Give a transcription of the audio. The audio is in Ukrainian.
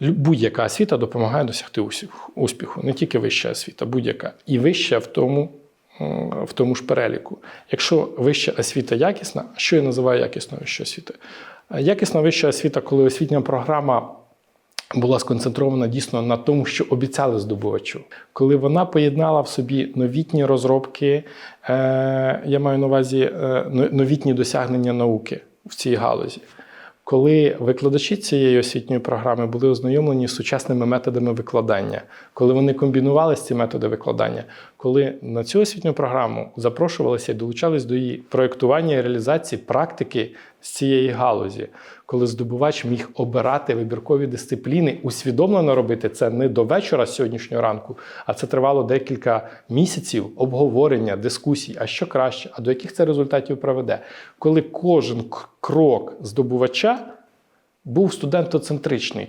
Будь-яка освіта допомагає досягти успіху, не тільки вища освіта, будь-яка. І вища в тому, в тому ж переліку. Якщо вища освіта якісна, що я називаю якісною вищою освітою? Якісна вища освіта, коли освітня програма була сконцентрована дійсно на тому, що обіцяли здобувачу. Коли вона поєднала в собі новітні розробки, е, я маю на увазі е, новітні досягнення науки в цій галузі. Коли викладачі цієї освітньої програми були ознайомлені з сучасними методами викладання, коли вони комбінували ці методи викладання, коли на цю освітню програму запрошувалися і долучались до її проєктування і реалізації практики з цієї галузі, коли здобувач міг обирати вибіркові дисципліни, усвідомлено робити це не до вечора сьогоднішнього ранку, а це тривало декілька місяців обговорення, дискусій, а що краще, а до яких це результатів приведе. Коли кожен крок здобувача був студентоцентричний.